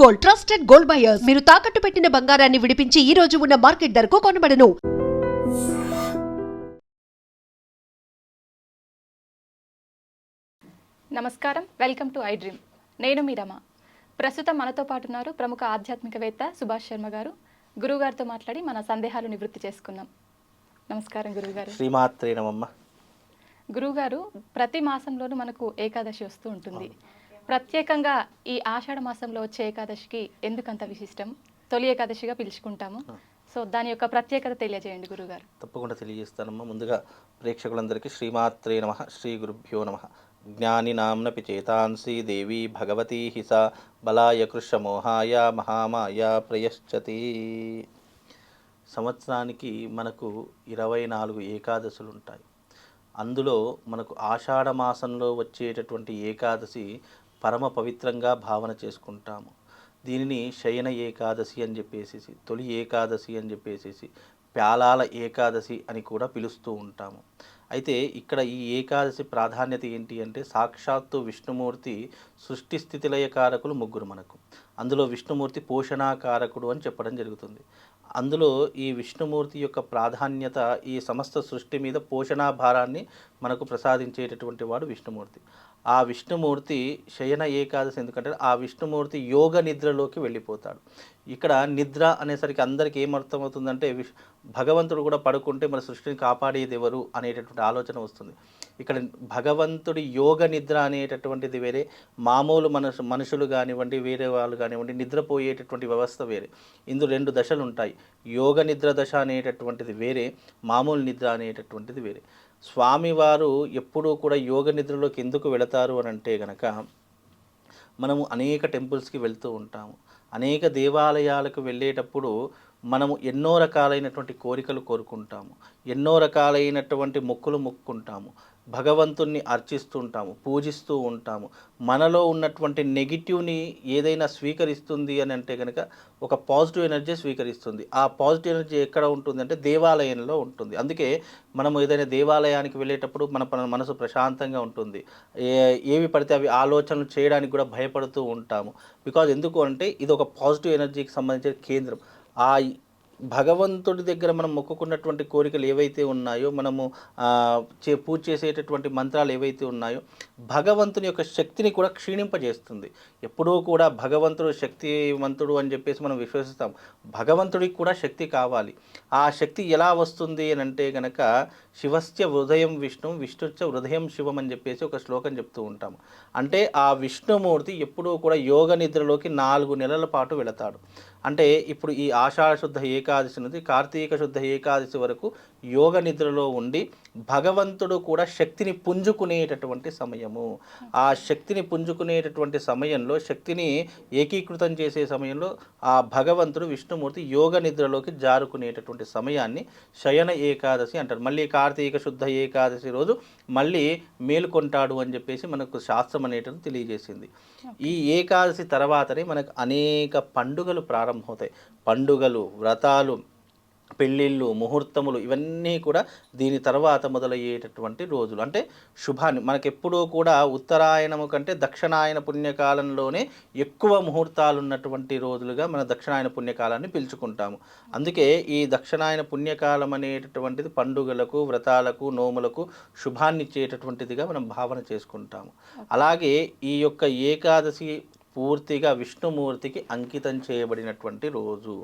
Gold trusted gold buyers మీరు తాకట్టు పెట్టిన బంగారాన్ని విడిపించి ఈ రోజు ఉన్న మార్కెట్ ధరకు కొనబడను. నమస్కారం. వెల్కమ్ టు ఐ డ్రీమ్ నేను మీ రమ. ప్రస్తుతం మనతో పాటు ఉన్నారు ప్రముఖ ఆధ్యాత్మికవేత్త సుభాష్ శర్మ గారు. గురువుగారితో మాట్లాడి మన సందేహాలు నివృత్తి చేసుకుందాం. నమస్కారం గురువుగారు. శ్రీమాత్రే నమమ్మ గురువుగారు ప్రతి మాసంలోనూ మనకు ఏకాదశి వస్తూ ఉంటుంది. ప్రత్యేకంగా ఈ ఆషాఢ మాసంలో వచ్చే ఏకాదశికి ఎందుకంత విశిష్టం? తొలి ఏకాదశిగా పిలుచుకుంటాము. సో దాని యొక్క ప్రత్యేకత తెలియజేయండి గురువుగారు తప్పకుండా తెలియజేస్తానమ్మా. ముందుగా ప్రేక్షకులందరికీ శ్రీమాత్రే నమ శ్రీ గురుభ్యో నమ. జ్ఞాని నామ్నపి చేతాంసి దేవి భగవతీ హిస బలాయ కృషమోహాయ మహామాయ ప్రయశ్చతి. సంవత్సరానికి మనకు ఇరవై నాలుగు ఏకాదశులు ఉంటాయి అందులో మనకు ఆషాఢ మాసంలో వచ్చేటటువంటి ఏకాదశి పరమ పవిత్రంగా భావన చేసుకుంటాము. దీనిని శయన ఏకాదశి అని చెప్పేసి తొలి ఏకాదశి అని చెప్పేసి ప్యాలాల ఏకాదశి అని కూడా పిలుస్తూ ఉంటాము. అయితే ఇక్కడ ఈ ఏకాదశి ప్రాధాన్యత ఏంటి అంటే సాక్షాత్తు విష్ణుమూర్తి సృష్టి స్థితిలయ కారకులు ముగ్గురు మనకు. అందులో విష్ణుమూర్తి పోషణాకారకుడు అని చెప్పడం జరుగుతుంది. అందులో ఈ విష్ణుమూర్తి యొక్క ప్రాధాన్యత ఈ సమస్త సృష్టి మీద పోషణాభారాన్ని మనకు ప్రసాదించేటటువంటి వాడు విష్ణుమూర్తి. ఆ విష్ణుమూర్తి శయన ఏకాదశి ఎందుకంటే ఆ విష్ణుమూర్తి యోగ నిద్రలోకి వెళ్ళిపోతాడు. ఇక్కడ నిద్ర అనేసరికి అందరికీ ఏమర్థమవుతుందంటే విష్ భగవంతుడు కూడా పడుకుంటే మన సృష్టిని కాపాడేది ఎవరు అనేటటువంటి ఆలోచన వస్తుంది. ఇక్కడ భగవంతుడి యోగ నిద్ర అనేటటువంటిది వేరే మామూలు మనసు మనుషులు కానివ్వండి వేరే వాళ్ళు కానివ్వండి నిద్రపోయేటటువంటి వ్యవస్థ వేరే. ఇందులో రెండు దశలు ఉంటాయి యోగ నిద్ర దశ అనేటటువంటిది వేరే మామూలు నిద్ర అనేటటువంటిది వేరే. స్వామివారు ఎప్పుడూ కూడా యోగ నిద్రలోకి ఎందుకు వెళతారు అని అంటే గనక మనము అనేక టెంపుల్స్కి వెళ్తూ ఉంటాము. అనేక దేవాలయాలకు వెళ్ళేటప్పుడు మనము ఎన్నో రకాలైనటువంటి కోరికలు కోరుకుంటాము. ఎన్నో రకాలైనటువంటి మొక్కులు మొక్కుంటాము. భగవంతుణ్ణి అర్చిస్తుంటాము పూజిస్తూ ఉంటాము. మనలో ఉన్నటువంటి నెగిటివ్ని ఏదైనా స్వీకరిస్తుంది అని అంటే కనుక ఒక పాజిటివ్ ఎనర్జీ స్వీకరిస్తుంది. ఆ పాజిటివ్ ఎనర్జీ ఎక్కడ ఉంటుంది అంటే దేవాలయంలో ఉంటుంది. అందుకే మనం ఏదైనా దేవాలయానికి వెళ్ళేటప్పుడు మన మనసు ప్రశాంతంగా ఉంటుంది. ఏవి పడితే అవి ఆలోచనలు చేయడానికి కూడా భయపడుతూ ఉంటాము. బికాజ్ ఎందుకు అంటే ఇది ఒక పాజిటివ్ ఎనర్జీకి సంబంధించిన కేంద్రం. ఆ భగవంతుడి దగ్గర మనం మొక్కుకున్నటువంటి కోరికలు ఏవైతే ఉన్నాయో మనము చే పూజ చేసేటటువంటి మంత్రాలు ఏవైతే ఉన్నాయో భగవంతుని యొక్క శక్తిని కూడా క్షీణింపజేస్తుంది. ఎప్పుడూ కూడా భగవంతుడు శక్తివంతుడు అని చెప్పేసి మనం విశ్వసిస్తాం. భగవంతుడికి కూడా శక్తి కావాలి. ఆ శక్తి ఎలా వస్తుంది అని అంటే గనక శివస్య హృదయం విష్ణు విష్ణుచ హృదయం శివం అని చెప్పేసి ఒక శ్లోకం చెప్తూ ఉంటాము అంటే ఆ విష్ణుమూర్తి ఎప్పుడూ కూడా యోగ నిద్రలోకి నాలుగు నెలల పాటు వెళతాడు. అంటే ఇప్పుడు ఈ ఆషాఢ శుద్ధ ఏకాదశి నుంచి కార్తీక శుద్ధ ఏకాదశి వరకు యోగ నిద్రలో ఉండి భగవంతుడు కూడా శక్తిని పుంజుకునేటటువంటి సమయము. ఆ శక్తిని పుంజుకునేటటువంటి సమయంలో శక్తిని ఏకీకృతం చేసే సమయంలో ఆ భగవంతుడు విష్ణుమూర్తి యోగ నిద్రలోకి జారుకునేటటువంటి సమయాన్ని శయన ఏకాదశి అంటారు. మళ్ళీ కార్తీక శుద్ధ ఏకాదశి రోజు మళ్ళీ మేలుకొంటాడు అని చెప్పేసి మనకు శాస్త్రం అనేటువంటి తెలియజేసింది. ఈ ఏకాదశి తర్వాతనే మనకు అనేక పండుగలు ప్రారంభమవుతాయి. పండుగలు వ్రతాలు పెళ్ళిళ్ళు ముహూర్తములు ఇవన్నీ కూడా దీని తర్వాత మొదలయ్యేటటువంటి రోజులు. అంటే శుభాన్ని మనకెప్పుడూ కూడా ఉత్తరాయణము కంటే దక్షిణాయన పుణ్యకాలంలోనే ఎక్కువ ముహూర్తాలు ఉన్నటువంటి రోజులుగా మన దక్షిణాయన పుణ్యకాలాన్ని పిలుచుకుంటాము. అందుకే ఈ దక్షిణాయన పుణ్యకాలం అనేటటువంటిది పండుగలకు వ్రతాలకు నోములకు శుభాన్నిచ్చేటటువంటిదిగా మనం భావన చేసుకుంటాము. అలాగే ఈ యొక్క ఏకాదశి పూర్తిగా విష్ణుమూర్తికి అంకితం చేయబడినటువంటి రోజు.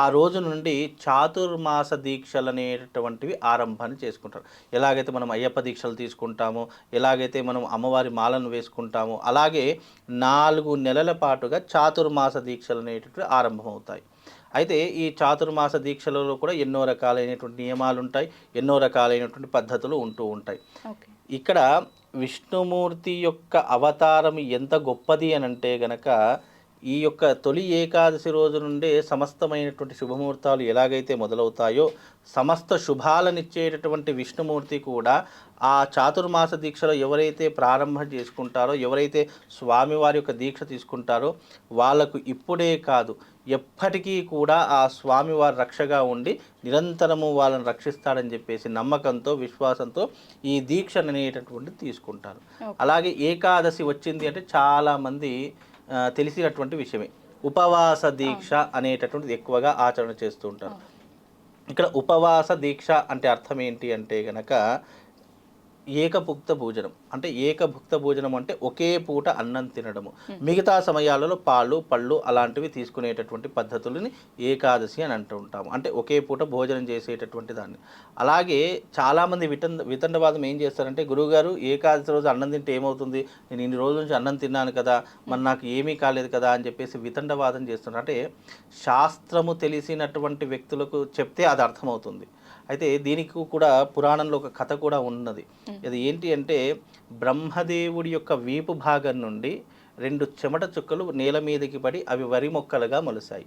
ఆ రోజు నుండి చాతుర్మాస దీక్షలు అనేటటువంటివి ఆరంభాన్ని చేసుకుంటారు. ఎలాగైతే మనం అయ్యప్ప దీక్షలు తీసుకుంటామో ఎలాగైతే మనం అమ్మవారి మాలను వేసుకుంటామో అలాగే నాలుగు నెలల పాటుగా చాతుర్మాస దీక్షలు అనేటటువంటి ఆరంభమవుతాయి. అయితే ఈ చాతుర్మాస దీక్షలలో కూడా ఎన్నో రకాలైనటువంటి నియమాలు ఉంటాయి ఎన్నో రకాలైనటువంటి పద్ధతులు ఉంటూ ఉంటాయి. ఇక్కడ విష్ణుమూర్తి యొక్క అవతారం ఎంత గొప్పది అని అంటే గనక ఈ యొక్క తొలి ఏకాదశి రోజు నుండే సమస్తమైనటువంటి శుభముహూర్తాలు ఎలాగైతే మొదలవుతాయో సమస్త శుభాలనిచ్చేటటువంటి విష్ణుమూర్తి కూడా ఆ చాతుర్మాస దీక్షలో ఎవరైతే ప్రారంభం చేసుకుంటారో ఎవరైతే స్వామివారి యొక్క దీక్ష తీసుకుంటారో వాళ్ళకు ఇప్పుడే కాదు ఎప్పటికీ కూడా ఆ స్వామివారి రక్షగా ఉండి నిరంతరము వాళ్ళని రక్షిస్తాడని చెప్పేసి నమ్మకంతో విశ్వాసంతో ఈ దీక్ష అనేటటువంటిది తీసుకుంటారు అలాగే ఏకాదశి వచ్చింది అంటే చాలామంది తెలిసినటువంటి విషయమే. ఉపవాస దీక్ష అనేటటువంటిది ఎక్కువగా ఆచరణ చేస్తూ ఉంటారు. ఇక్కడ ఉపవాస దీక్ష అంటే అర్థం ఏంటి అంటే గనక ఏకభుక్త భోజనం. అంటే ఏకభుక్త భోజనం అంటే ఒకే పూట అన్నం తినడము. మిగతా సమయాలలో పాలు పళ్ళు అలాంటివి తీసుకునేటటువంటి పద్ధతులని ఏకాదశి అని అంటూ ఉంటాము. అంటే ఒకే పూట భోజనం చేసేటటువంటి దాన్ని. అలాగే చాలామంది వితండ వితండవాదం ఏం చేస్తారంటే గురువుగారు ఏకాదశి రోజు అన్నం తింటే ఏమవుతుంది? నేను ఇన్ని రోజుల నుంచి అన్నం తిన్నాను కదా మరి నాకు ఏమీ కాలేదు కదా అని చెప్పేసి వితండవాదం చేస్తున్నారు. అంటే శాస్త్రము తెలిసినటువంటి వ్యక్తులకు చెప్తే అది అర్థమవుతుంది. అయితే దీనికి కూడా పురాణంలో ఒక కథ కూడా ఉన్నది. అది ఏంటి అంటే బ్రహ్మదేవుడి యొక్క వీపు భాగం నుండి రెండు చెమట చుక్కలు నేల మీదకి పడి అవి వరి మొక్కలుగా మొలిసాయి.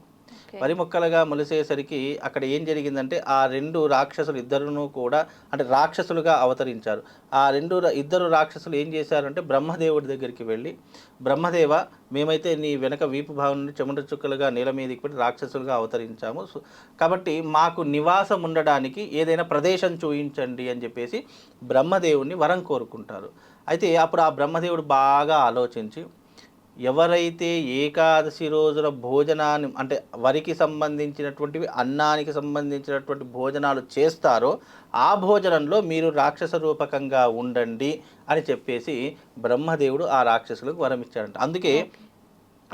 Okay. వరి మొక్కలుగా మొలిసేసరికి అక్కడ ఏం జరిగిందంటే ఆ రెండు రాక్షసులు ఇద్దరును కూడా అంటే రాక్షసులుగా అవతరించారు. ఆ రెండు ఇద్దరు రాక్షసులు ఏం చేశారంటే బ్రహ్మదేవుడి దగ్గరికి వెళ్ళి బ్రహ్మదేవ మేమైతే నీ వెనక వీపు భావం నుండి చెమట చుక్కలుగా నేల మీదకి పెట్టి రాక్షసులుగా అవతరించాము. సో- కాబట్టి మాకు నివాసం ఉండడానికి ఏదైనా ప్రదేశం చూయించండి అని చెప్పేసి బ్రహ్మదేవుడిని వరం కోరుకుంటారు. అయితే అప్పుడు ఆ బ్రహ్మదేవుడు బాగా ఆలోచించి ఎవరైతే ఏకాదశి రోజున భోజనాన్ని అంటే వరికి సంబంధించినటువంటివి అన్నానికి సంబంధించినటువంటి భోజనాలు చేస్తారో ఆ భోజనంలో మీరు రాక్షస రూపకంగా ఉండండి అని చెప్పేసి బ్రహ్మదేవుడు ఆ రాక్షసులకు వరం ఇచ్చాడంట అందుకే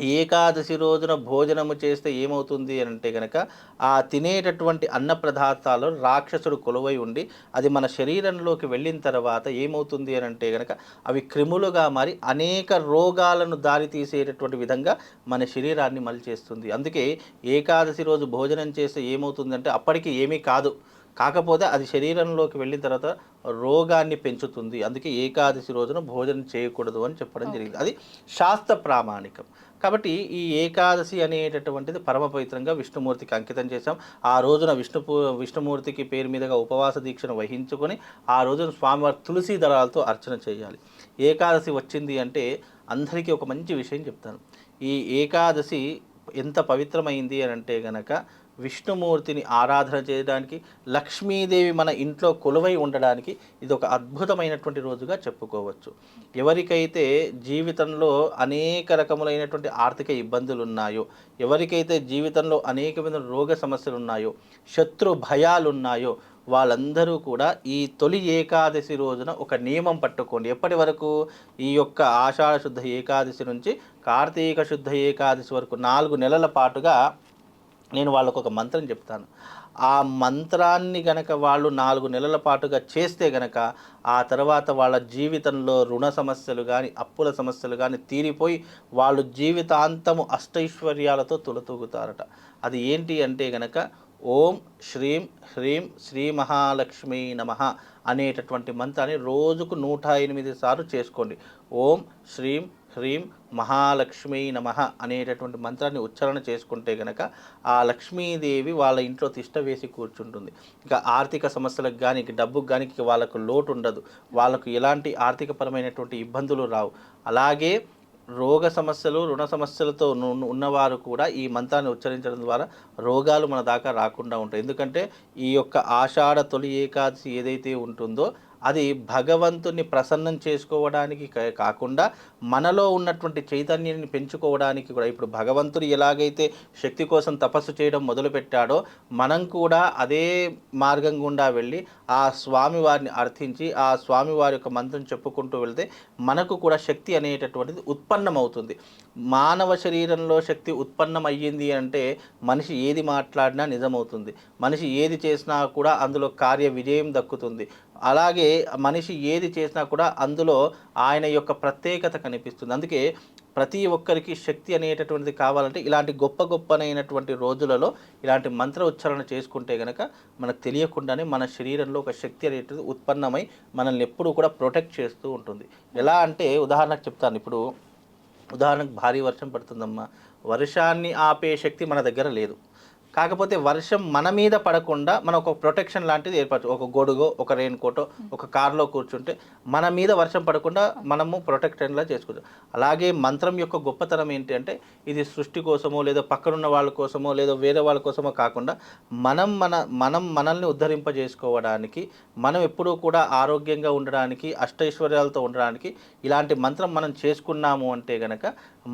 ఏకాదశి రోజున భోజనము చేస్తే ఏమవుతుంది అని అంటే కనుక ఆ తినేటటువంటి అన్న పదార్థాలు రాక్షసుడు కొలువై ఉండి అది మన శరీరంలోకి వెళ్ళిన తర్వాత ఏమవుతుంది అని అంటే కనుక అవి క్రిములుగా మారి అనేక రోగాలను దారి తీసేటటువంటి విధంగా మన శరీరాన్ని మలిచేస్తుంది. అందుకే ఏకాదశి రోజు భోజనం చేస్తే ఏమవుతుందంటే అప్పటికి ఏమీ కాదు. కాకపోతే అది శరీరంలోకి వెళ్ళిన తర్వాత రోగాన్ని పెంచుతుంది. అందుకే ఏకాదశి రోజున భోజనం చేయకూడదు అని చెప్పడం జరిగింది. అది శాస్త్ర ప్రామాణికం. కాబట్టి ఈ ఏకాదశి అనేటటువంటిది పరమ పవిత్రంగా విష్ణుమూర్తికి అంకితం చేశాం. ఆ రోజున విష్ణు విష్ణుమూర్తికి పేరు మీదుగా ఉపవాస దీక్షను వహించుకొని ఆ రోజున స్వామివారి తులసి దళాలతో అర్చన చేయాలి. ఏకాదశి వచ్చింది అంటే అందరికీ ఒక మంచి విషయం చెప్తాను. ఈ ఏకాదశి ఎంత పవిత్రమైంది అని అంటే గనక విష్ణుమూర్తిని ఆరాధన చేయడానికి లక్ష్మీదేవి మన ఇంట్లో కొలువై ఉండడానికి ఇది ఒక అద్భుతమైనటువంటి రోజుగా చెప్పుకోవచ్చు. ఎవరికైతే జీవితంలో అనేక రకములైనటువంటి ఆర్థిక ఇబ్బందులు ఉన్నాయో ఎవరికైతే జీవితంలో అనేకమైన రోగ సమస్యలు ఉన్నాయో శత్రు భయాలు ఉన్నాయో వాళ్ళందరూ కూడా ఈ తొలి ఏకాదశి రోజున ఒక నియమం పట్టుకోండి. ఎప్పటి వరకు? ఈ యొక్క ఆషాఢ శుద్ధ ఏకాదశి నుంచి కార్తీక శుద్ధ ఏకాదశి వరకు నాలుగు నెలల పాటుగా నేను వాళ్ళకు ఒక మంత్రం చెప్తాను. ఆ మంత్రాన్ని గనక వాళ్ళు నాలుగు నెలల పాటుగా చేస్తే గనక ఆ తర్వాత వాళ్ళ జీవితంలో రుణ సమస్యలు కానీ అప్పుల సమస్యలు కానీ తీరిపోయి వాళ్ళు జీవితాంతము అష్టైశ్వర్యాలతో తులతూగుతారట. అది ఏంటి అంటే గనక ఓం శ్రీం హ్రీం శ్రీ మహాలక్ష్మీ నమ అనేటటువంటి మంత్రాన్ని రోజుకు నూట ఎనిమిది సార్లు చేసుకోండి. ఓం శ్రీం హ్రీం మహాలక్ష్మీ నమ అనేటటువంటి మంత్రాన్ని ఉచ్చారణ చేసుకుంటే గనక ఆ లక్ష్మీదేవి వాళ్ళ ఇంట్లో తిష్ట వేసి కూర్చుంటుంది. ఇంకా ఆర్థిక సమస్యలకు కానీ డబ్బుకు కానీ వాళ్ళకు లోటు ఉండదు. వాళ్ళకు ఎలాంటి ఆర్థికపరమైనటువంటి ఇబ్బందులు రావు. అలాగే రోగ సమస్యలు రుణ సమస్యలతో ఉన్నవారు కూడా ఈ మంత్రాన్ని ఉచ్చరించడం ద్వారా రోగాలు మన దాకా రాకుండా ఉంటాయి. ఎందుకంటే ఈ యొక్క ఆషాఢ తొలి ఏకాదశి ఏదైతే ఉంటుందో అది భగవంతుని ప్రసన్నం చేసుకోవడానికి కాకుండా మనలో ఉన్నటువంటి చైతన్యాన్ని పెంచుకోవడానికి కూడా ఇప్పుడు భగవంతుడు ఎలాగైతే శక్తి కోసం తపస్సు చేయడం మొదలుపెట్టాడో మనం కూడా అదే మార్గం గుండా వెళ్ళి ఆ స్వామి వారిని అర్థించి ఆ స్వామి వారి యొక్క మంత్రం చెప్పుకుంటూ వెళ్తే మనకు కూడా శక్తి అనేటటువంటిది ఉత్పన్నమవుతుంది. మానవ శరీరంలో శక్తి ఉత్పన్నం అయ్యింది అంటే మనిషి ఏది మాట్లాడినా నిజమవుతుంది. మనిషి ఏది చేసినా కూడా అందులో కార్య విజయం దక్కుతుంది. అలాగే మనిషి ఏది చేసినా కూడా అందులో ఆయన యొక్క ప్రత్యేకత కనిపిస్తుంది. అందుకే ప్రతి ఒక్కరికి శక్తి అనేటటువంటిది కావాలంటే ఇలాంటి గొప్ప గొప్పనైనటువంటి రోజులలో ఇలాంటి మంత్ర ఉచ్చారణ చేసుకుంటే కనుక మనకు తెలియకుండానే మన శరీరంలో ఒక శక్తి అనేటువంటిది ఉత్పన్నమై మనల్ని ఎప్పుడూ కూడా ప్రొటెక్ట్ చేస్తూ ఉంటుంది. ఎలా అంటే ఉదాహరణకు చెప్తాను. ఇప్పుడు ఉదాహరణకు భారీ వర్షం పడుతుందమ్మా. వర్షాన్ని ఆపే శక్తి మన దగ్గర లేదు. కాకపోతే వర్షం మన మీద పడకుండా మనం ఒక ప్రొటెక్షన్ లాంటిది ఏర్పరచు ఒక గొడుగో ఒక రెయిన్ కోటో ఒక కార్లో కూర్చుంటే మన మీద వర్షం పడకుండా మనము ప్రొటెక్టెడ్లా చేసుకోవచ్చు. అలాగే మంత్రం యొక్క గొప్పతనం ఏంటి అంటే ఇది సృష్టి కోసమో లేదా పక్కనున్న వాళ్ళ కోసమో లేదా వేరే వాళ్ళ కోసమో కాకుండా మనం మన మనం మనల్ని ఉద్ధరింపజేసుకోవడానికి మనం ఎప్పుడూ కూడా ఆరోగ్యంగా ఉండడానికి అష్టైశ్వర్యాలతో ఉండడానికి ఇలాంటి మంత్రం మనం చేసుకున్నాము అంటే కనుక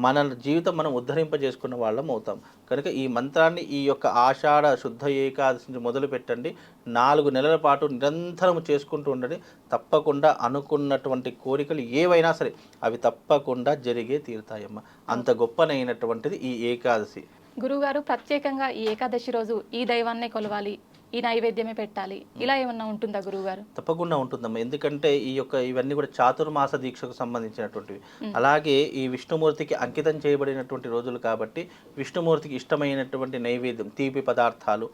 మన జీవితం మనం ఉద్ధరింపజేసుకున్న వాళ్ళం అవుతాం. కనుక ఈ మంత్రాన్ని ఈ యొక్క ఆషాఢ శుద్ధ ఏకాదశి నుంచి మొదలు పెట్టండి. నాలుగు నెలల పాటు నిరంతరం చేసుకుంటూ ఉండండి. తప్పకుండా అనుకున్నటువంటి కోరికలు ఏవైనా సరే అవి తప్పకుండా జరిగే తీరుతాయమ్మ. అంత గొప్పనైనటువంటిది ఈ ఏకాదశి. గురువుగారు ప్రత్యేకంగా ఈ ఏకాదశి రోజు ఈ దైవాన్నే కొలవాలి. ఈ నైవేద్యమే పెట్టాలి. ఇలా ఏమన్నా ఉంటుందా గురువుగారు? తప్పకుండా ఉంటుందమ్మా. ఎందుకంటే ఈ యొక్క ఇవన్నీ కూడా చాతుర్మాస దీక్షకు సంబంధించినటువంటివి. అలాగే ఈ విష్ణుమూర్తికి అంకితం చేయబడినటువంటి రోజులు కాబట్టి విష్ణుమూర్తికి ఇష్టమైనటువంటి నైవేద్యం తీపి పదార్థాలు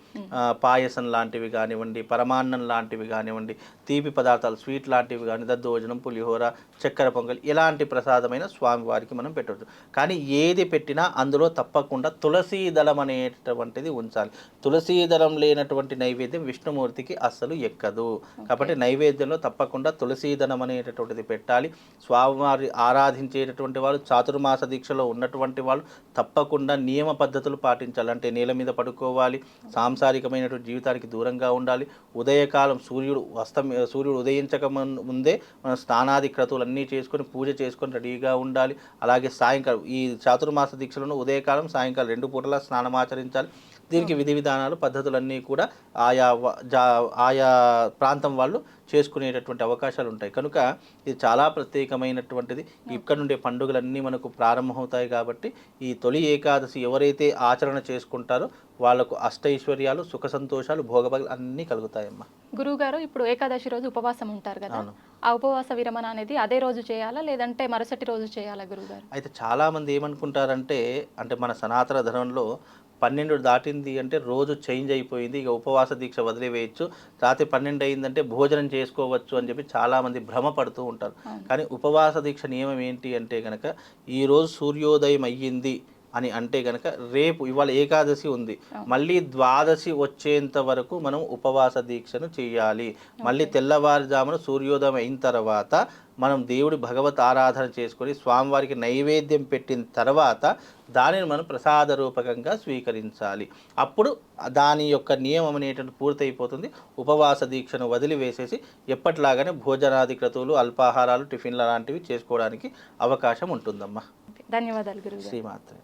పాయసం లాంటివి కానివ్వండి పరమాన్నం లాంటివి కానివ్వండి తీపి పదార్థాలు స్వీట్ లాంటివి కానీ దద్దోజనం పులిహోర చక్కెర పొంగల్ ఇలాంటి ప్రసాదమైన స్వామివారికి మనం పెట్టవచ్చు కానీ ఏది పెట్టినా అందులో తప్పకుండా తులసీ దళం అనేటటువంటిది ఉంచాలి. తులసీ దళం లేనటువంటి నైవేద్యం విష్ణుమూర్తికి అస్సలు ఎక్కదు. కాబట్టి నైవేద్యంలో తప్పకుండా తులసీదనం అనేటటువంటిది పెట్టాలి. స్వామివారి ఆరాధించేటటువంటి వాళ్ళు చాతుర్మాస దీక్షలో ఉన్నటువంటి వాళ్ళు తప్పకుండా నియమ పద్ధతులు పాటించాలి అంటే నేల మీద పడుకోవాలి. సాంసారికమైనటువంటి జీవితానికి దూరంగా ఉండాలి. ఉదయకాలం సూర్యుడు అస్తం సూర్యుడు ఉదయించక ముందే మనం స్నానాది క్రతువులన్నీ చేసుకొని పూజ చేసుకొని రెడీగా ఉండాలి. అలాగే సాయంకాలం ఈ చాతుర్మాస దీక్షలను ఉదయకాలం సాయంకాలం రెండు పూటలా స్నానం ఆచరించాలి. దీనికి విధి విధానాలు పద్ధతులన్నీ కూడా ఆయా ఆయా ప్రాంతం వాళ్ళు చేసుకునేటటువంటి అవకాశాలు ఉంటాయి. కనుక ఇది చాలా ప్రత్యేకమైనటువంటిది. ఇక్కడ నుండే పండుగలన్నీ మనకు ప్రారంభమవుతాయి కాబట్టి ఈ తొలి ఏకాదశి ఎవరైతే ఆచరణ చేసుకుంటారో వాళ్ళకు అష్టైశ్వర్యాలు సుఖ సంతోషాలు భోగభాగాలు అన్నీ కలుగుతాయమ్మా. గురువుగారు ఇప్పుడు ఏకాదశి రోజు ఉపవాసం ఉంటారు కదా. ఆ ఉపవాస విరమణ అనేది అదే రోజు చేయాలా? లేదంటే మరుసటి రోజు చేయాలా గురువుగారు? అయితే చాలామంది ఏమనుకుంటారంటే అంటే మన సనాతన ధర్మంలో పన్నెండు దాటింది అంటే రోజు చేంజ్ అయిపోయింది. ఇక ఉపవాస దీక్ష వదిలివేయచ్చు. రాత్రి పన్నెండు అయిందంటే భోజనం చేసుకోవచ్చు అని చెప్పి చాలామంది భ్రమపడుతూ ఉంటారు. కానీ ఉపవాస దీక్ష నియమం ఏంటి అంటే కనుక ఈరోజు సూర్యోదయం అయ్యింది. అని అంటే కనుక రేపు ఇవాళ ఏకాదశి ఉంది. మళ్ళీ ద్వాదశి వచ్చేంత వరకు మనం ఉపవాస దీక్షను చేయాలి. మళ్ళీ తెల్లవారుజామున సూర్యోదయం అయిన తర్వాత మనం దేవుడి భగవత్ ఆరాధన చేసుకొని స్వామివారికి నైవేద్యం పెట్టిన తర్వాత దానిని మనం ప్రసాద రూపకంగా స్వీకరించాలి. అప్పుడు దాని యొక్క నియమం అనేటువంటి పూర్తయిపోతుంది. ఉపవాస దీక్షను వదిలివేసేసి ఎప్పటిలాగానే భోజనాది క్రతువులు అల్పాహారాలు టిఫిన్ల లాంటివి చేసుకోవడానికి అవకాశం ఉంటుందమ్మా. ధన్యవాదాలు గురువుగారు. శ్రీమాత్రే